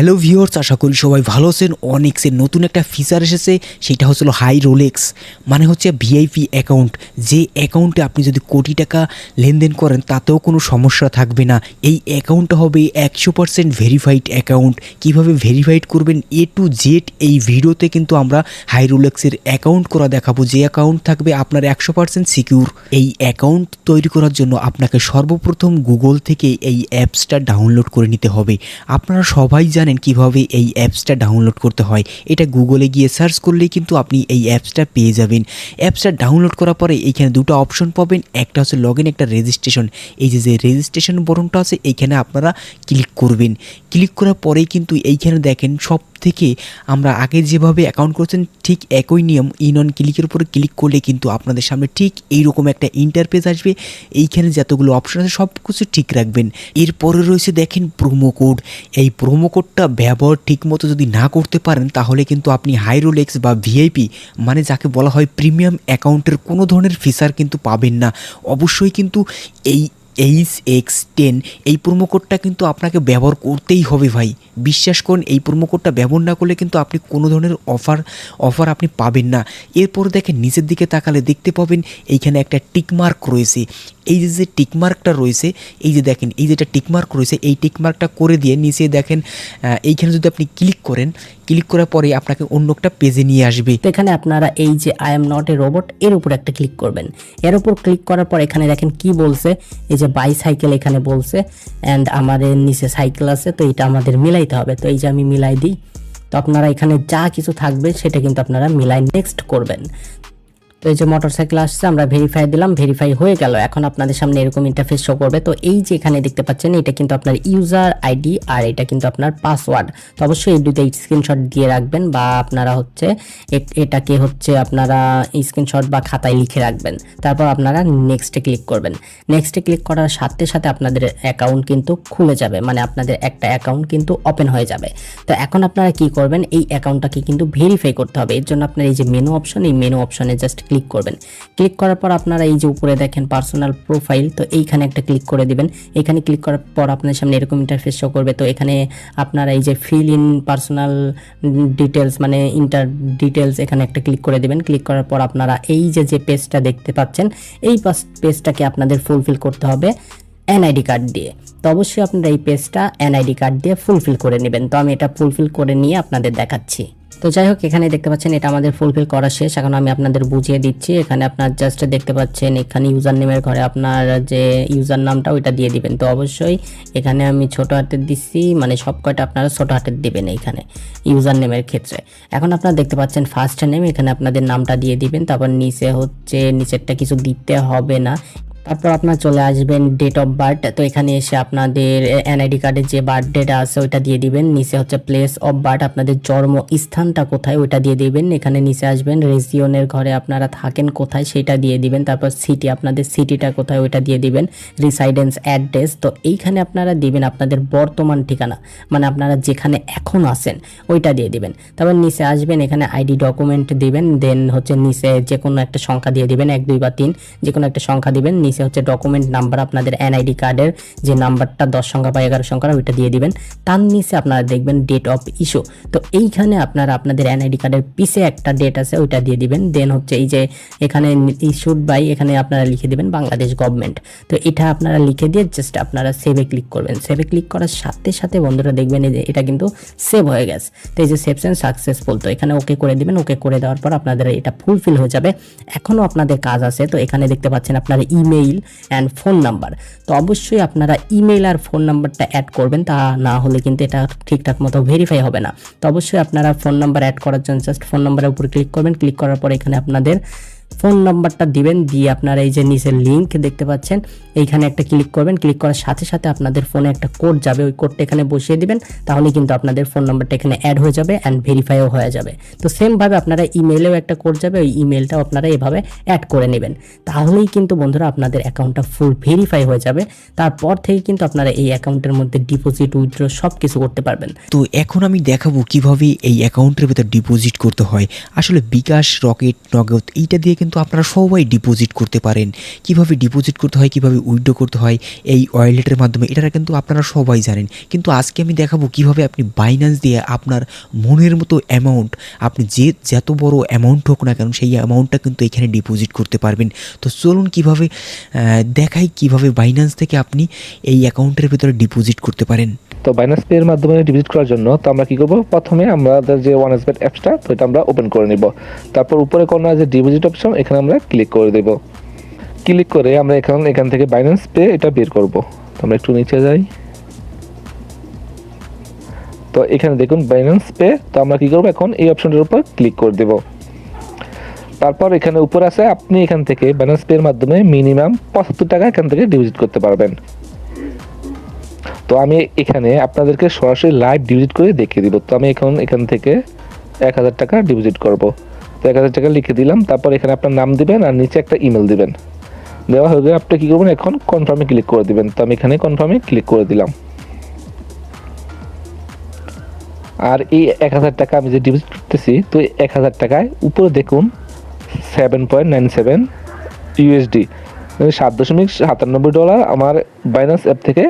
Hello viewers আশা করি সবাই ভালো আছেন। অনেক্সের নতুন একটা ফিচার এসেছে, সেটা হচ্ছিল হাই রোলেক্স মানে হচ্ছে ভিআইপি অ্যাকাউন্ট যে অ্যাকাউন্টে আপনি যদি কোটি টাকা লেনদেন করেন, তাতেও কোনো সমস্যা থাকবে না। এই অ্যাকাউন্টটা হবে একশো পার্সেন্ট ভেরিফাইড অ্যাকাউন্ট কীভাবে ভেরিফাইড করবেন এ টু জেড এই ভিডিওতে কিন্তু আমরা হাই রোলেক্সের অ্যাকাউন্ট করা দেখাবো। যে অ্যাকাউন্ট থাকবে আপনার একশো পার্সেন্ট সিকিউর এই অ্যাকাউন্ট তৈরি করার জন্য আপনাকে সর্বপ্রথম গুগল থেকে এই অ্যাপসটা ডাউনলোড করে নিতে হবে। আপনারা সবাই জানেন কীভাবে এই অ্যাপসটা ডাউনলোড করতে হয়। এটা গুগলে গিয়ে সার্চ করলেই কিন্তু আপনি এই অ্যাপসটা পেয়ে যাবেন। অ্যাপসটা ডাউনলোড করার পরে এইখানে দুটো অপশন পাবেন, একটা হচ্ছে লগ ইন একটা রেজিস্ট্রেশন। এই যে যে রেজিস্ট্রেশন বটনটা আছে এইখানে আপনারা ক্লিক করবেন। ক্লিক করার পরেই কিন্তু এইখানে দেখেন সব থেকে আমরা আগে যেভাবে অ্যাকাউন্ট করছেন, ঠিক একই নিয়ম ইন অন ক্লিকের উপরে ক্লিক করলে কিন্তু আপনাদের সামনে ঠিক এইরকম একটা ইন্টারপেজ আসবে। এইখানে যতগুলো অপশন আছে সব কিছু ঠিক রাখবেন। এরপরে রয়েছে দেখেন প্রোমো কোড এই প্রোমো কোডটা ব্যবহার ঠিকমতো যদি না করতে পারেন, তাহলে কিন্তু আপনি হাইরোলেক্স বা ভিআইপি মানে যাকে বলা হয় প্রিমিয়াম অ্যাকাউন্টের কোনো ধরনের ফিচার কিন্তু পাবেন না। অবশ্যই কিন্তু এই এইচ এক্স টেন এই প্রোমো কোডটা কিন্তু আপনাকে ব্যবহার করতেই হবে ভাই। বিশ্বাস করুন, এই প্রোমো কোডটা ব্যবহার না করলে কিন্তু আপনি কোনো ধরনের অফার অফার আপনি পাবেন না। এরপর দেখেন, নিচের দিকে তাকালে দেখতে পাবেন, এইখানে একটা টিকমার্ক রয়েছে। এই যে যে টিকমার্কটা রয়েছে, এই যে দেখেন, এই যেটা টিকমার্ক রয়েছে, এই টিকমার্কটা করে দিয়ে নিচে দেখেন এইখানে যদি আপনি ক্লিক করেন ক্লিক করার পরে আপনাকে অন্য একটা পেজে নিয়ে আসবে। তো এখানে আপনারা এই যে I am not a robot এর উপর একটা ক্লিক করবেন। এর উপর ক্লিক করার পর এখানে দেখেন কি বলছে, এই যে বাই সাইকেল এখানে বলছে অ্যান্ড আমাদের নিচে সাইকেল আছে, তো এটা আমাদের মিলাইতে হবে। তো এই যে আমি মিলাই দিই, তো আপনারা এখানে যা কিছু থাকবে সেটা কিন্তু আপনারা মিলাই নেক্সট করবেন। তো এই যে মোটরসাইকেল আসছে, আমরা ভেরিফাই দিলাম ভেরিফাই হয়ে গেল। এখন আপনাদের সামনে এরকম ইন্টারফেস শো করবে। তো এই যে এখানে দেখতে পাচ্ছেন, এটা কিন্তু আপনার ইউজার আইডি আর এটা কিন্তু আপনার পাসওয়ার্ড তো অবশ্যই এই দুটো স্ক্রিনশট দিয়ে রাখবেন বা আপনারা হচ্ছে এটাকে হচ্ছে আপনারা স্ক্রিনশট বা খাতায় লিখে রাখবেন। তারপর আপনারা নেক্সটে ক্লিক করবেন। নেক্সটে ক্লিক করার সাথে সাথে আপনাদের অ্যাকাউন্ট কিন্তু খুলে যাবে। মানে আপনাদের একটা অ্যাকাউন্ট কিন্তু ওপেন হয়ে যাবে। তো এখন আপনারা কি করবেন, এই অ্যাকাউন্টটাকে কিন্তু ভেরিফাই করতে হবে। এর জন্য আপনার এই যে মেনু অপশন এই মেনু অপশনে জাস্ট ক্লিক করবেন। ক্লিক করার পর আপনারা এই যে উপরে দেখেন পার্সোনাল প্রোফাইল তো এইখানে একটা ক্লিক করে দিবেন। এখানে ক্লিক করার পর আপনার সামনে এরকম ইন্টারফেস শো করবে। তো এখানে আপনারা এই যে ফিল ইন পার্সোনাল ডিটেলস মানে ইন্টার ডিটেলস এখানে একটা ক্লিক করে দিবেন। ক্লিক করার পর আপনারা এই যে যে পেজটা দেখতে পাচ্ছেন, এই পেজটাকে আপনাদের ফুলফিল করতে হবে এনআইডি কার্ড দিয়ে। তো অবশ্যই আপনারা এই পেজটা এনআইডি কার্ড দিয়ে ফুলফিল করে নেবেন। তো আমি এটা ফুলফিল করে নিয়ে আপনাদের দেখাচ্ছি। তো যাই হোক এখানে দেখতে পাচ্ছেন এটা আমাদের ফুলফিল করা শেষ। এখন আমি আপনাদের বুঝিয়ে দিচ্ছি, এখানে আপনার জাস্ট দেখতে পাচ্ছেন এখানে ইউজার নেমের ঘরে আপনার যে ইউজার নামটা ওইটা দিয়ে দিবেন। তো অবশ্যই এখানে আমি ছোট হাতের দিচ্ছি মানে সব কয়টা আপনারা ছোট হাতের দিবেন এইখানে ইউজার নেমের ক্ষেত্রে। এখন আপনারা দেখতে পাচ্ছেন ফার্স্ট নেম এখানে আপনাদের নামটা দিয়ে দিবেন, তারপর নিচে হচ্ছে, নিচেরটা কিছু দিতে হবে না। তারপর আপনার চলে আসবেন ডেট অফ বার্থ তো এখানে এসে আপনাদের এনআইডি কার্ডের যে বার্থ ডেট আছে ওইটা দিয়ে দিবেন। নিচে হচ্ছে প্লেস অফ বার্থ আপনাদের জন্ম স্থানটা কোথায় ওইটা দিয়ে দিবেন। এখানে নিচে আসবেন রেজিওনের ঘরে আপনারা থাকেন কোথায় সেটা দিয়ে দিবেন। তারপর সিটি আপনাদের সিটিটা কোথায় ওইটা দিয়ে দিবেন। রিসাইডেন্স অ্যাড্রেস তো এইখানে আপনারা দিবেন আপনাদের বর্তমান ঠিকানা মানে আপনারা যেখানে এখন আছেন ওইটা দিয়ে দিবেন। তারপর নিচে আসবেন, এখানে আইডি ডকুমেন্ট দিবেন দেন হচ্ছে নিচে যে কোনো একটা সংখ্যা দিয়ে দিবেন, এক, দুই বা তিন যে কোনো একটা সংখ্যা দিবেন নিচে হচ্ছে ডকুমেন্ট নাম্বার আপনাদের এনআইডি কার্ডের যে নাম্বারটা দশ সংখ্যা বা এগারো সংখ্যা, ওইটা দিয়ে দিবেন। তার নিচে আপনারা দেখবেন ডেট অফ ইস্যু তো এইখানে আপনারা আপনাদের এনআইডি কার্ডের পিছে একটা ডেট আছে, ওইটা দিয়ে দিবেন। দেন হচ্ছে এই যে এখানে ইস্যুড বাই এখানে আপনারা লিখে দিবেন বাংলাদেশ গভর্নমেন্ট তো এটা আপনারা লিখে দিয়ে জাস্ট আপনারা সেভে ক্লিক করবেন। সেভে ক্লিক করার সাথে সাথে বন্ধুরা দেখবেন এই যে এটা কিন্তু সেভ হয়ে গেছে। তো এই যে সেভসেন সাকসেসফুল তো এখানে ওকে করে দিবেন। ওকে করে দেওয়ার পর আপনাদের এটা ফুলফিল হয়ে যাবে। এখনও আপনাদের কাজ আছে। তো এখানে দেখতে পাচ্ছেন আপনার ইমেইল অ্যান্ড ফোন নাম্বার তো অবশ্যই আপনারা ইমেইল আর ফোন নাম্বারটা অ্যাড করবেন, তা না হলে কিন্তু এটা ঠিকঠাক মতো ভেরিফাই হবে না। তো অবশ্যই আপনারা ফোন নাম্বার অ্যাড করার জন্য জাস্ট ফোন নাম্বারের উপর ক্লিক করবেন। ক্লিক করার পর এখানে আপনাদের ফোন নাম্বারটা দিবেন, দিয়ে আপনারা এই যে নিচে লিঙ্ক দেখতে পাচ্ছেন, এইখানে একটা ক্লিক করবেন ক্লিক করার সাথে সাথে আপনাদের ফোনে একটা কোড যাবে, ওই কোডটা এখানে বসিয়ে দিবেন, তাহলে কিন্তু আপনাদের ফোন নাম্বারটা এখানে অ্যাড হয়ে যাবে অ্যান্ড ভেরিফাইও হয়ে যাবে। তো সেমভাবে আপনারা ইমেলেও একটা কোড যাবে, ওই ইমেলটাও আপনারা এভাবে অ্যাড করে নেবেন। তাহলেই কিন্তু বন্ধুরা আপনাদের অ্যাকাউন্টটা ফুল ভেরিফাই হয়ে যাবে, তারপর থেকে কিন্তু আপনারা এই অ্যাকাউন্টের মধ্যে ডিপোজিট উইথড্র সব কিছু করতে পারবেন। তো এখন আমি দেখাবো কীভাবে এই অ্যাকাউন্টের ভেতর ডিপোজিট করতে হয়। আসলে বিকাশ, রকেট, নগদ, এইটা দিয়ে কিন্তু কিন্তু আপনারা সবাই ডিপোজিট করতে পারেন। কীভাবে ডিপোজিট করতে হয়, কীভাবে উইথড্র করতে হয়, এই ওয়ালেটের মাধ্যমে এটা কিন্তু আপনারা সবাই জানেন। কিন্তু আজকে আমি দেখাবো কীভাবে আপনি বাইন্যান্স দিয়ে আপনার মনের মতো অ্যামাউন্ট আপনি যে, যত বড় অ্যামাউন্ট হোক না কেন, সেই অ্যামাউন্টটা কিন্তু এখানে ডিপোজিট করতে পারবেন। তো চলুন কীভাবে দেখাই কীভাবে বাইন্যান্স থেকে আপনি এই অ্যাকাউন্টের ভিতরে ডিপোজিট করতে পারেন। তো বাইন্যান্স পে এর মাধ্যমে ডিপোজিট করার জন্য তো আমরা কি করব? প্রথমে আমাদের যে ওয়ান এসবেট অ্যাপসটা তো এটা আমরা ওপেন করে নিব। তারপর উপরে কোনো যে ডিপোজিট অপশন এখানে আমরা ক্লিক করে দেব। ক্লিক করে আমরা এখন এখান থেকে বাইন্যান্স পে এটা বের করব। তো আমরা একটু নিচে যাই। তো এখানে দেখুন বাইন্যান্স পে তো আমরা কি করব? এখন এই অপশনটার উপর ক্লিক করে দেব। তারপর এখানে উপর আছে, আপনি এখান থেকে বাইন্যান্স পে এর মাধ্যমে মিনিমাম পঁচাত্তর টাকা এখান থেকে ডিপোজিট করতে পারবেন। তো আমি এখানে আপনাদেরকে সরাসরি লাইভ ডিপোজিট করে দেখিয়ে দিব। তো আমি এখন এখান থেকে এক হাজার টাকা ডিপোজিট করব। তো এক হাজার টাকা লিখে দিলাম, তারপর এখানে আপনার নাম দিবেন আর নিচে একটা ইমেল দিবেন। দেওয়া হয়ে গেলে আপনি কী করবেন? এখন কনফার্মে ক্লিক করে দিবেন। তো আমি এখানে কনফার্মে ক্লিক করে দিলাম। আর এই এক হাজার টাকা আমি যে ডিপোজিট করতেছি, তো এই এক হাজার টাকায় উপরে দেখুন seven point nine seven USD সাত দশমিক সাতানব্বই ডলার আমার বাইন্যান্স অ্যাপ থেকে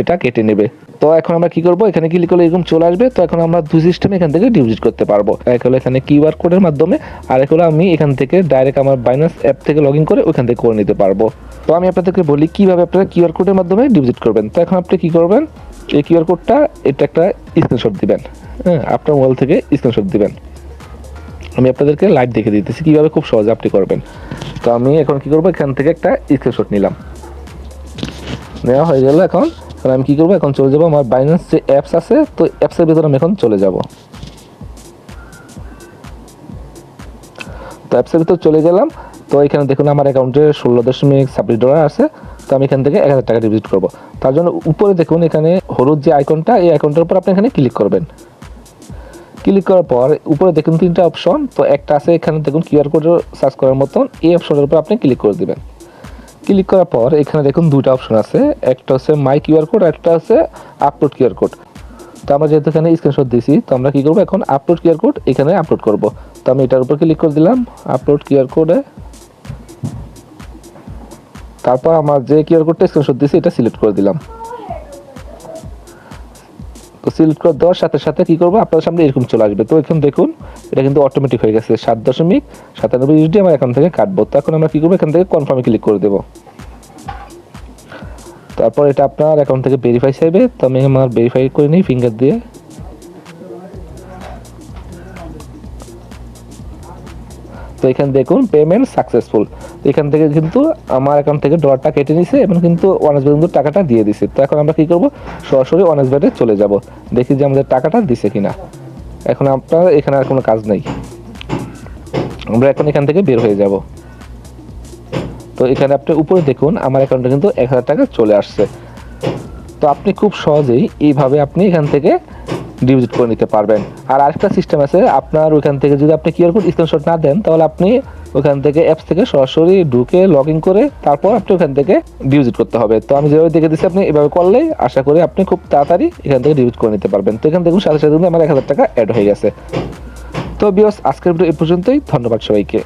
এটা কেটে নেবে। তো এখন আমরা কি করব? এখানে ক্লিক করলে এরকম চলে আসবে। তো এখন আমরা দুই সিস্টেমে এখান থেকে ডিপোজিট করতে পারব। এক হলো এখানে কিউআর কোডের মাধ্যমে আর এক হলো আমি এখান থেকে ডাইরেক্ট আমার বাইন্যান্স অ্যাপ থেকে লগ ইন করে ওইখান থেকে করে নিতে পারব। তো আমি আপনাদেরকে বলি কীভাবে আপনারা কিউআর কোডের মাধ্যমে ডিপোজিট করবেন। তো এখন আপনি কি করবেন? এই কিউআর কোডটা এটা একটা স্ক্রিনশট দিবেন। হ্যাঁ আপনার মোবাইল থেকে স্ক্রিনশট দিবেন। আমি আপনাদেরকে লাইভ দেখে দিতেছি কীভাবে খুব সহজে আপনি করবেন। তো আমি এখন কি করব? এখান থেকে একটা স্ক্রিনশট নিলাম। নেওয়া হয়ে গেল এখন। তাহলে আমি কি করব? এখন চলে যাব আমার বাইন্যান্স যে অ্যাপস আছে, তো অ্যাপসের ভিতরে আমি এখন চলে যাব। তো অ্যাপসের ভিতরে চলে গেলাম। তো এখানে দেখুন আমার অ্যাকাউন্টে ষোলো দশমিক ছাব্বিশ ডলার আছে। তো আমি এখান থেকে এক হাজার টাকা ডিপোজিট করব। তার জন্য উপরে দেখুন এখানে হলুদ যে আইকনটা এই আইকনটার উপর আপনি এখানে ক্লিক করবেন। ক্লিক করার পর উপরে দেখুন তিনটা অপশন তো একটা আছে এখানে দেখুন কিউআর কোড সার্চ করার মতন। এই অপশনের উপর আপনি ক্লিক করে দিবেন। ক্লিক করার পর এখানে দেখুন দুটো অপশন আছে। একটা হচ্ছে মাই কিউআর কোড একটা হচ্ছে আপলোড কিউআর কোড তো আমরা যেহেতু এখানে স্ক্রিনশট দিয়েছি, তো আমরা কি করব এখন? আপলোড কিউআর কোড এখানে আপলোড করব। তো আমি এটার উপর ক্লিক করে দিলাম আপলোড কিউআর কোডে তারপর আমার যে কিউআর কোডটা স্ক্রিনশট দিয়েছি, এটা সিলেক্ট করে দিলাম। তো সিলেক্ট করে দেওয়ার সাথে সাথে কি করব? আপনাদের সামনে এরকম চলে আসবে। তো এখন দেখুন, এটা কিন্তু অটোমেটিক হয়ে গেছে। সাত দশমিক সাতানব্বই ইউসডি আমার এখান থেকে কাটবো। তো এখন আমরা কী করব? এখান থেকে কনফার্মে ক্লিক করে দেবো। তারপর এটা আপনার অ্যাকাউন্ট থেকে ভেরিফাই চাইবে। তো আমি আমার ভেরিফাই করে নিই ফিঙ্গার দিয়ে। তো এখানে দেখুন পেমেন্ট সাকসেসফুল এখান থেকে কিন্তু আমার অ্যাকাউন্ট থেকে ডলারটা কেটে নিছে এবং কিন্তু ওয়ানেস কিন্তু টাকাটা দিয়ে দিছে। তো এখন আমরা কি করব? সরাসরি ওয়ানেস ব্যাটে চলে যাব। দেখি যে আমাদের টাকাটা দিছে কিনা। এখন আপনার এখানে আর কোনো কাজ নেই। আমরা এখন এখান থেকে বের হয়ে যাব। তো এখানে আপনি উপরে দেখুন, আমার অ্যাকাউন্টে কিন্তু এক হাজার টাকা চলে আসছে। তো আপনি খুব সহজেই এইভাবে আপনি এখান থেকে ডিপোজিট করে নিতে পারবেন। আর আরেকটা সিস্টেম আছে, আপনার ওইখান থেকে যদি আপনি কিউআর কোড স্ক্রিনশট না দেন, তাহলে আপনি ওখান থেকে অ্যাপস থেকে সরাসরি ঢুকে লগ ইন করে তারপর আপনি ওখান থেকে ডিপোজিট করতে হবে। তো আমি যেভাবে দেখে দিচ্ছি আপনি এভাবে করলেই আশা করি আপনি খুব তাড়াতাড়ি এখান থেকে ডিপোজিট করে নিতে পারবেন। তো এখান থেকে সাথে সাথে কিন্তু আমার এক হাজার টাকা অ্যাড হয়ে গেছে। তো বিয়স আজকের ভিডিও এ পর্যন্তই। ধন্যবাদ সবাইকে।